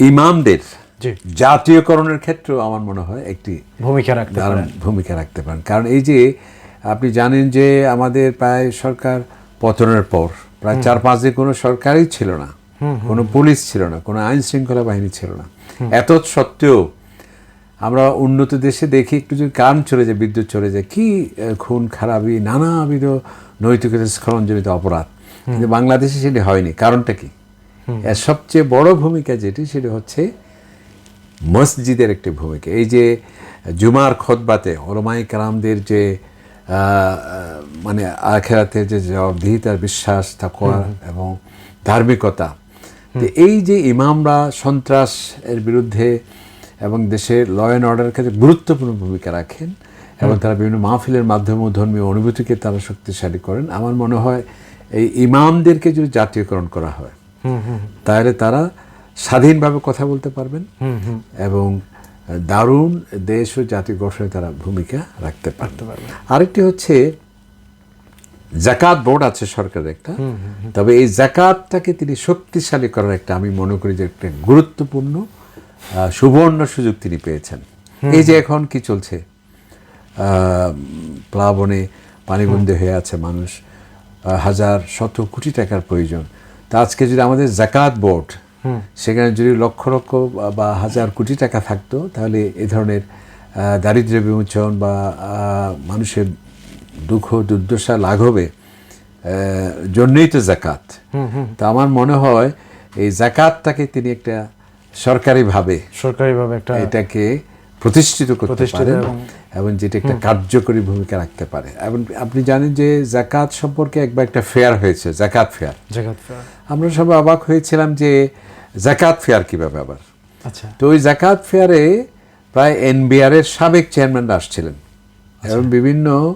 ইমামদের জাতীয়করণের ক্ষেত্রেও আমার মনে হয় একটি ভূমিকা রাখতে পারেন। ভূমিকা রাখতে পারেন। কারণ এই যে আপনি জানেন যে আমাদের প্রায় সরকার পতনের পর প্রায় চার পাঁচ দিন কোনো সরকারই ছিল না। কোনো পুলিশ ছিল না। কোনো আইন শৃঙ্খলা বাহিনী ছিল না। এত সত্ত্বেও আমরা উন্নত দেশে দেখি একটু যদি কান চলে যায় বিদ্যুৎ চলে যায় কি খুন খারাপি নানাবিধ নৈতিকতা স্খলনজনিত অপরাধ। কিন্তু বাংলাদেশে সেটি হয়নি। কারণটা কি? এর সবচেয়ে বড় ভূমিকা যেটি সেটি হচ্ছে মসজিদের একটি ভূমিকা। এই যে জুমার খতবাতে ওলমাই কালামদের যে মানে আখেরাতে যে জবাবদিহিতার বিশ্বাস তাকওয়া এবং ধার্মিকতা তো এই যে ইমামরা সন্ত্রাস এর বিরুদ্ধে এবং দেশের ল অ্যান্ড অর্ডারের ক্ষেত্রে গুরুত্বপূর্ণ ভূমিকা রাখেন এবং তারা বিভিন্ন মাহফিলের মাধ্যমে ধর্মীয় অনুভূতিকে তারা শক্তিশালী করেন। আমার মনে হয় এই ইমামদেরকে যদি জাতীয়করণ করা হয় তাহলে তারা স্বাধীনভাবে কথা বলতে পারবেন এবং দারুণ দেশ ও জাতি গঠনে তারা ভূমিকা রাখতে পারতে পারবেন আরেকটি হচ্ছে জাকাত বোর্ড আছে সরকারের একটা। তবে এই জাকাতটাকে তিনি শক্তিশালী করার একটা আমি মনে করি যে একটা গুরুত্বপূর্ণ সুবর্ণ সুযোগ তিনি পেয়েছেন। এই যে এখন কি চলছে? আহ, প্লাবনে পানিবন্দী হয়ে আছে মানুষ। হাজার শত কোটি টাকার প্রয়োজন। তা আজকে যদি আমাদের জাকাত বোর্ড সেখানে যদি লক্ষ লক্ষ বা- হাজার কোটি টাকা থাকতো তাহলে এ ধরনের আহ, দারিদ্র্য বিমোচন বা মানুষের দুঃখ দুর্দশা লাঘবে জন্যই তো জাকাত। তা আমার মনে হয় এই জাকাতটাকে তিনি একটা সরকারিভাবে সরকারিভাবে একটা এটাকে প্রতিষ্ঠিত করতে পারেন এবং- যেটা একটা কার্যকরী ভূমিকা রাখতে পারে। এবং আপনি জানেন যে জাকাত সম্পর্কে একবার একটা ফেয়ার হয়েছে জাকাত ফেয়ার। আমরা সবাই অবাক হয়েছিলাম যে জাকাত ফেয়ার কীভাবে আবার? আচ্ছা। তো ওই জাকাত ফেয়ারে প্রায় এনবিআর এর সাবেক চেয়ারম্যানরা আসছিলেন এবং বিভিন্ন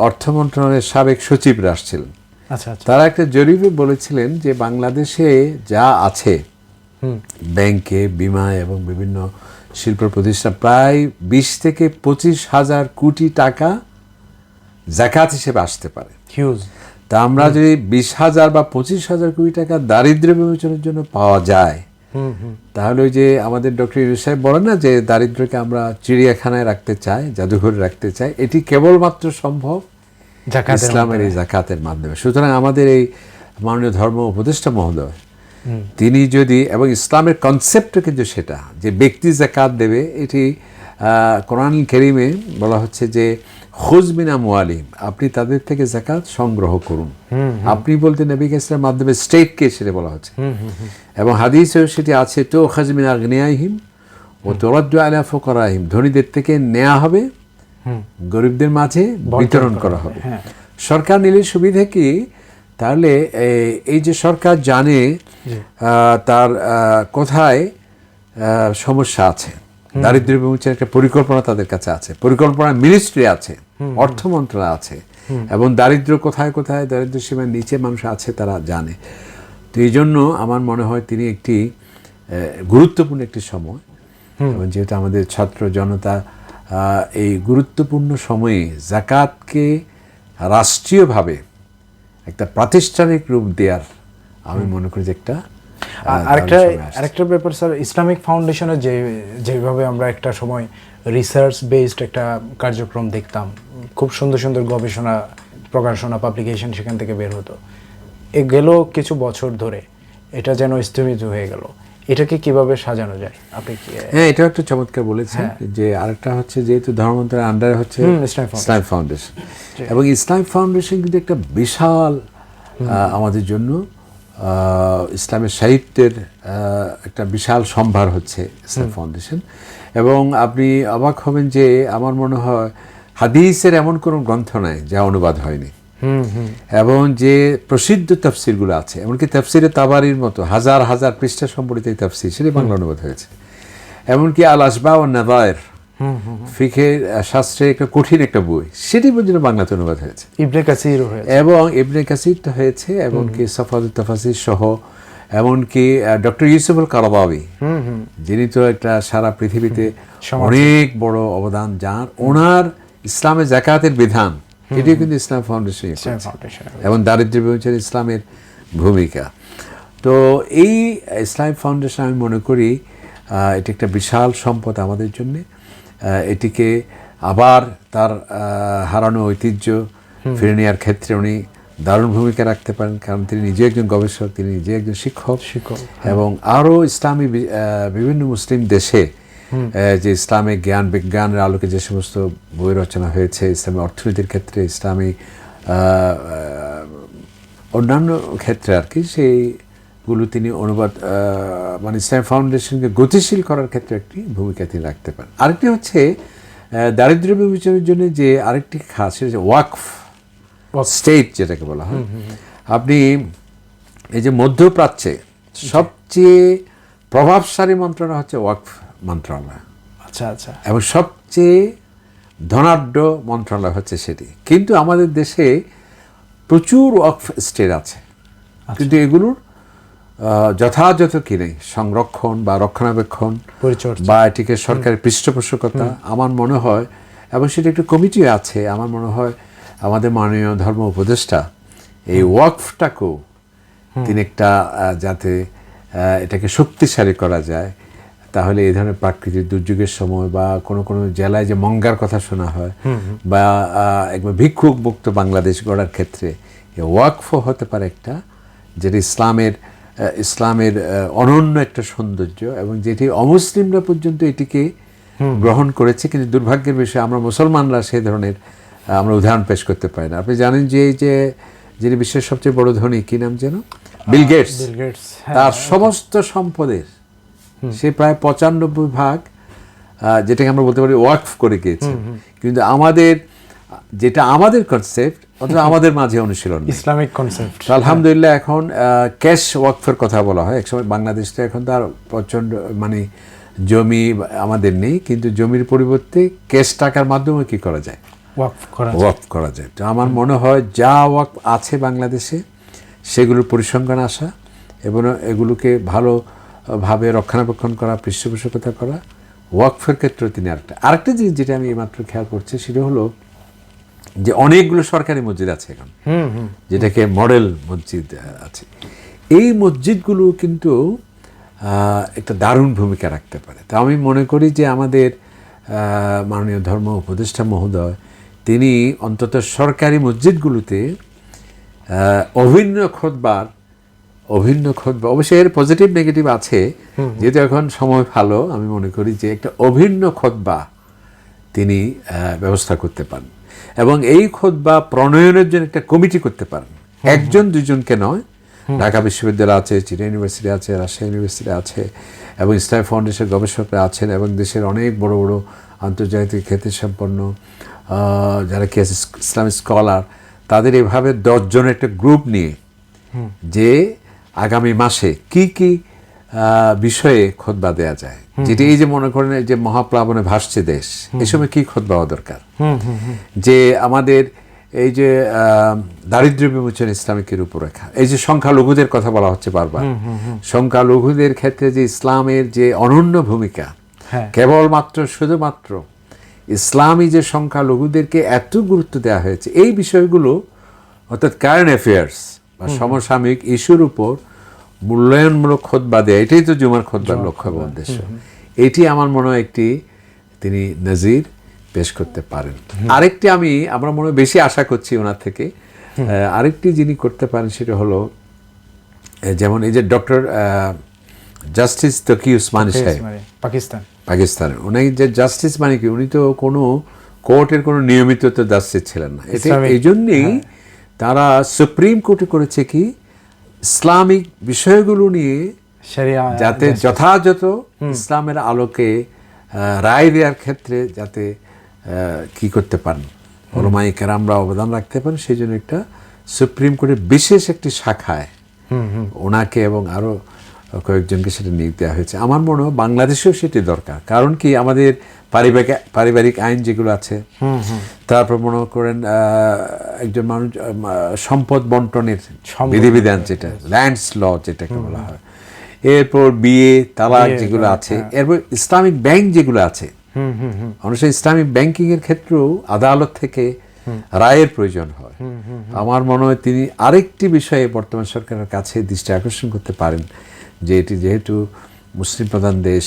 অর্থ মন্ত্রণালয়ের সাবেক সচিবরা আসছিলেন। আচ্ছা আচ্ছা। তারা একটা জরিপে বলেছিলেন যে বাংলাদেশে যা আছে ব্যাংকে বিমা এবং বিভিন্ন শিল্প প্রতিষ্ঠান প্রায় বিশ থেকে পঁচিশ হাজার কোটি টাকা জাকাত হিসেবে আসতে পারে। হিউজ তা আমরা যদি বিশ হাজার বা পঁচিশ হাজার কোটি টাকা দারিদ্র্য বিমোচনের জন্য পাওয়া যায় তাহলে ওই যে আমাদের ডক্টর ইউনুস সাহেব বলেন না যে দারিদ্র্যকে আমরা চিড়িয়াখানায় রাখতে চাই জাদুঘরে রাখতে চাই এটি কেবলমাত্র সম্ভব ইসলামের এই জাকাতের মাধ্যমে। সুতরাং আমাদের এই মাননীয় ধর্ম উপদেষ্টা মহোদয় তিনি যদি এবং ইসলামের কনসেপ্ট কিন্তু সেটা যে ব্যক্তি জাকাত দেবে এটি কোরআন কেরিমে বলা হচ্ছে যে খুজমিনা মোয়ালিম আপনি তাদের থেকে জাকাত সংগ্রহ করুন। আপনি বলতে নবী ইসলামের মাধ্যমে স্টেটকে সেটা বলা হচ্ছে। এবং হাদিসেও সেটি আছে তো খাজমিনা আগ্নেয়াহিম ও তোরাদ্দু আলা ফোকরাহিম ধনীদের থেকে নেওয়া হবে গরিবদের মাঝে বিতরণ করা হবে সরকার নিলে সুবিধা কি? তাহলে এই যে সরকার জানে তার কোথায় সমস্যা আছে। দারিদ্র্য বিমোচনের একটা পরিকল্পনা তাদের কাছে আছে। পরিকল্পনা মিনিস্ট্রি আছে অর্থ মন্ত্রণালয় আছে। এবং দারিদ্র্য কোথায় কোথায় দারিদ্র্য সীমার নিচে মানুষ আছে তারা জানে। তো এই জন্য আমার মনে হয় তিনি একটি গুরুত্বপূর্ণ একটি সময়। এবং যেহেতু আমাদের ছাত্র জনতা এই গুরুত্বপূর্ণ সময়ে জাকাতকে রাষ্ট্রীয়ভাবে একটা প্রাতিষ্ঠানিক রূপ দেওয়ার আমি মনে করি যে একটা আরেকটা। আরেকটা ব্যাপার স্যার ইসলামিক ফাউন্ডেশনের যে যেভাবে আমরা একটা সময় রিসার্চ বেসড একটা কার্যক্রম দেখতাম খুব সুন্দর সুন্দর গবেষণা প্রকাশনা পাবলিকেশন সেখান থেকে বের হতো। এ গেল কিছু বছর ধরে এটা যেন স্থগিত হয়ে গেল। এটাকে কীভাবে সাজানো যায়? আপনি কি হ্যাঁ এটাও একটা চমৎকার বলেছেন যে আরেকটা হচ্ছে যেহেতু ধর্মমন্ত্রের আন্ডারে হচ্ছে ইসলাম ফাউন্ডেশন। এবং ইসলাম ফাউন্ডেশন কিন্তু একটা বিশাল আমাদের জন্য ইসলামের সাহিত্যের একটা বিশাল সম্ভার হচ্ছে ইসলাম ফাউন্ডেশন এবং আপনি অবাক হবেন যে আমার মনে হয় হাদিসের এমন কোনো গ্রন্থ নাই যা অনুবাদ হয়নি। এবং যে প্রসিদ্ধ তফসিরগুলো আছে এমনকি তফসিরে তাবারির মতো হাজার হাজার পৃষ্ঠা সম্বলিত এই তফসির সেটি বাংলা অনুবাদ হয়েছে। এমনকি আল আসবা ও নাদায়ের ফিখের শাস্ত্রে একটা কঠিন একটা বই সেটি পর্যন্ত বাংলাতে অনুবাদ হয়েছে। ইবনে কাসির এবং ইবনে কাসির হয়েছে এমনকি সফাদ তাফাসির সহ এমনকি ডক্টর ইউসুফুল কারাবাবি যিনি তো একটা সারা পৃথিবীতে অনেক বড় অবদান যার ওনার ইসলামের জাকাতের বিধান এটিও কিন্তু ইসলাম ফাউন্ডেশন এবং দারিদ্র্য বিমোচন ইসলামের ভূমিকা। তো এই ইসলামিক ফাউন্ডেশন আমি মনে করি এটি একটা বিশাল সম্পদ আমাদের জন্য। এটিকে আবার তার হারানো ঐতিহ্য ফিরে নেওয়ার ক্ষেত্রে উনি দারুণ ভূমিকা রাখতে পারেন। কারণ তিনি নিজে একজন গবেষক তিনি নিজে একজন শিক্ষক। শিক্ষক, এবং আরও ইসলামী বিভিন্ন মুসলিম দেশে যে ইসলামিক জ্ঞান বিজ্ঞানের আলোকে যে সমস্ত বই রচনা হয়েছে ইসলামী অর্থনীতির ক্ষেত্রে ইসলামী অন্যান্য ক্ষেত্রে আর কি সেইগুলো তিনি অনুবাদ মানে ইসলাম ফাউন্ডেশনকে গতিশীল করার ক্ষেত্রে একটি ভূমিকা তিনি রাখতে পারেন। আরেকটি হচ্ছে আহ, দারিদ্র্য বিমোচনের জন্য যে আরেকটি খাস সেটা হচ্ছে ওয়াকফ স্টেট যেটাকে বলা হয়। আপনি এই যে মধ্যপ্রাচ্যে সবচেয়ে প্রভাবশালী মন্ত্রণালয় হচ্ছে ওয়াকফ। মন্ত্রণালয়। আচ্ছা আচ্ছা। এবং সবচেয়ে ধনাঢ্য মন্ত্রণালয় হচ্ছে সেটি। কিন্তু আমাদের দেশে প্রচুর ওয়াকফ স্টেট আছে। কিন্তু এগুলোর যথাযথ কি নেই? সংরক্ষণ বা রক্ষণাবেক্ষণ পরিচর্যা। বা এটিকে সরকারের পৃষ্ঠপোষকতা আমার মনে হয় এবং সেটা একটি কমিটি আছে আমার মনে হয় আমাদের মাননীয় ধর্ম উপদেষ্টা এই ওয়াকফটাকেও তিনি একটা যাতে এটাকে শক্তিশালী করা যায়। তাহলে এই ধরনের প্রাকৃতিক দুর্যোগের সময় বা কোনো কোনো জেলায় যে মঙ্গার কথা শোনা হয় বা একবার ভিক্ষুক মুক্ত বাংলাদেশ গড়ার ক্ষেত্রে ওয়াকফ হতে পারে একটা যেটা ইসলামের ইসলামের অনন্য একটা সৌন্দর্য এবং যেটি অমুসলিমরা পর্যন্ত এটিকে গ্রহণ করেছে। কিন্তু দুর্ভাগ্যের বিষয়ে আমরা মুসলমানরা সেই ধরনের আমরা উদাহরণ পেশ করতে পারি না। আপনি জানেন যে এই যে যিনি বিশ্বের সবচেয়ে বড় ধনী কি নাম যেন? Bill Gates. বিল গেটস তার সমস্ত সম্পদের সে প্রায় পঁচানব্বই ভাগ যেটাকে আমরা বলতে পারি ওয়াকফ করে গিয়েছে। কিন্তু আমাদের যেটা আমাদের কনসেপ্ট অথবা আমাদের মাঝে অনুশীলন ইসলামিক কনসেপ্ট আলহামদুলিল্লাহ এখন ক্যাশ ওয়াকফের কথা বলা হয়। একসময় বাংলাদেশটা এখন তার প্রচণ্ড মানে জমি আমাদের নেই কিন্তু জমির পরিবর্তে ক্যাশ টাকার মাধ্যমে কি করা যায়? ওয়াকফ করা যায়। তো আমার মনে হয় যা ওয়াকফ আছে বাংলাদেশে সেগুলোর পরিসংখ্যান আসা এবং এগুলোকে ভালোভাবে রক্ষণাবেক্ষণ করা পৃষ্ঠপোষকতা করা ওয়াকফের ক্ষেত্রে তিনি আরেকটা। আরেকটা জিনিস যেটা আমি এইমাত্র খেয়াল করছি সেটা হলো যে অনেকগুলো সরকারি মসজিদ আছে এখন হুম হুম। যেটাকে মডেল মসজিদ আছে। এই মসজিদগুলো কিন্তু একটা দারুণ ভূমিকা রাখতে পারে। তো আমি মনে করি যে আমাদের মাননীয় ধর্ম উপদেষ্টা মহোদয় তিনি অন্তত সরকারি মসজিদগুলোতে অভিন্ন খোদবার অভিন্ন খোদবা অবশ্যই এর পজিটিভ নেগেটিভ আছে। যেহেতু এখন সময় ভালো আমি মনে করি যে একটা অভিন্ন খোদবা তিনি ব্যবস্থা করতে পারেন। এবং এই খোদবা প্রণয়নের জন্য একটা কমিটি করতে পারেন। একজন দুজনকে নয়। ঢাকা বিশ্ববিদ্যালয় আছে চিটা ইউনিভার্সিটি আছে রাজশাহী ইউনিভার্সিটি আছে এবং ইসলাম ফাউন্ডেশন গবেষকরা আছেন এবং দেশের অনেক বড় বড় আন্তর্জাতিক খ্যাতিসম্পন্ন সম্পন্ন যারা কি আছে ইসলামিক স্কলার তাদের এভাবে দশজনের একটা গ্রুপ নিয়ে যে আগামী মাসে কি কি বিষয়ে খোদবা দেয়া যায়? যেটি এই যে মনে করেন যে মহাপ্লাবনে ভাসছে দেশ এই সময় কি খোদবা হওয়া দরকার? যে আমাদের এই যে আহ, দারিদ্র্য বিমোচন ইসলামিকের রূপরেখা এই যে সংখ্যালঘুদের কথা বলা হচ্ছে বারবার। সংখ্যালঘুদের ক্ষেত্রে যে ইসলামের যে অনন্য ভূমিকা হ্যাঁ। কেবলমাত্র শুধুমাত্র ইসলামী যে সংখ্যালঘুদেরকে এত গুরুত্ব দেওয়া হয়েছে এই বিষয়গুলো অর্থাৎ কারেন্ট অ্যাফেয়ার্স বা সমসাময়িক ইস্যুর উপর মূল্যায়নমূলক খোদবা দেয়া এটাই তো জুমার খোদবার লক্ষ্য এবং উদ্দেশ্য। এটি আমার মনে হয় একটি তিনি নজির পেশ করতে পারেন। আরেকটি আমি আমরা মনে বেশি আশা করছি ওনার থেকে। আরেকটি যিনি করতে পারেন সেটা হলো যেমন এই যে ডক্টর জাস্টিস তকি উসমানী সাহেব। পাকিস্তান। পাকিস্তানের। উনি যে জাস্টিস মানে কি? উনি তো কোনো কোর্টের কোনো নিয়মিত তো জাস্টিস ছিলেন না। এটা এই জন্যেই তারা সুপ্রিম কোর্টে করেছে কি? ইসলামিক বিষয়গুলো নিয়ে যাতে যথাযথ ইসলামের আলোকে রায় দেওয়ার ক্ষেত্রে যাতে কি করতে পারেন। ওলমাই কেরামরা অবদান রাখতে পারেন। সেই জন্য একটা সুপ্রিম কোর্টের বিশেষ একটি শাখায় ওনাকে এবং আরও কয়েকজনকে সেটা নিয়োগ দেওয়া হয়েছে। আমার মনে হয় বাংলাদেশেও সেটি দরকার। কারণ কি আমাদের পারিবারিক পারিবারিক আইন যেগুলো আছে তারপর মনে করেন একজন মানুষ সম্পদ বন্টনের বিধিবিধান যেটা ল্যান্ডস ল যেটাকে বলা হয়। এরপর বিয়ে তালাক যেগুলো আছে এরপর ইসলামিক ব্যাংক যেগুলো আছে মানুষের ইসলামিক ব্যাংকিং এর ক্ষেত্রেও আদালত থেকে রায়ের প্রয়োজন হয়। আমার মনে হয় তিনি আরেকটি বিষয়ে বর্তমান সরকারের কাছে দৃষ্টি আকর্ষণ করতে পারেন। যে এটি যেহেতু মুসলিম প্রধান দেশ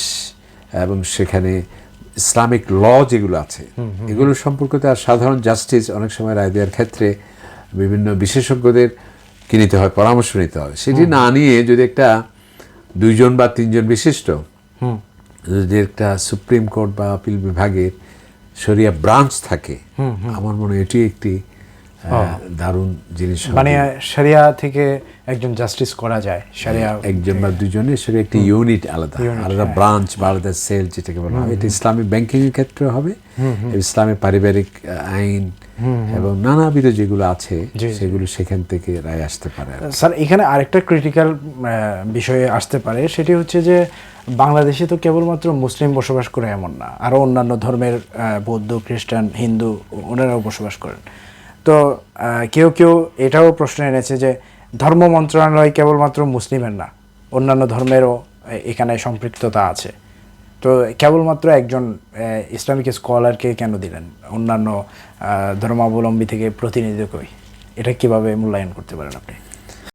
এবং সেখানে ইসলামিক ল যেগুলো আছে এগুলো সম্পর্কে তার সাধারণ জাস্টিস অনেক সময় রায় দেওয়ার ক্ষেত্রে বিভিন্ন বিশেষজ্ঞদের কি নিতে হয় পরামর্শ নিতে হয়। সেটি না নিয়ে যদি একটা দুইজন বা তিনজন বিশিষ্ট যদি একটা সুপ্রিম কোর্ট বা আপিল বিভাগের শরিয়া ব্রাঞ্চ থাকে আমার মনে হয় এটি একটি দারুণ জিনিস মানে সারিয়া থেকে একজন জাস্টিস করা যায় সারিয়া একজন বা দুজনের সেটা একটি ইউনিট আলাদা আলাদা ব্রাঞ্চ বা আলাদা সেল যেটাকে বলা হয়। এটা ইসলামিক ব্যাংকিং এর ক্ষেত্রে হবে। ইসলামিক পারিবারিক আইন এবং নানাবিধ যেগুলো আছে সেগুলো সেখান থেকে রায় আসতে পারে স্যার এখানে আরেকটা ক্রিটিক্যাল বিষয়ে আসতে পারে। সেটি হচ্ছে যে বাংলাদেশে তো কেবলমাত্র মুসলিম বসবাস করে এমন না। আরও অন্যান্য ধর্মের বৌদ্ধ খ্রিস্টান হিন্দু ওনারাও বসবাস করেন। তো কেউ কেউ এটাও প্রশ্ন এনেছে যে ধর্ম মন্ত্রণালয় কেবলমাত্র মুসলিমের না, অন্যান্য ধর্মেরও এখানে সম্পৃক্ততা আছে। তো কেবলমাত্র একজন ইসলামিক স্কলারকে কেন দিলেন? অন্যান্য ধর্মাবলম্বী থেকে প্রতিনিধি কই এটা কীভাবে মূল্যায়ন করতে পারেন আপনি?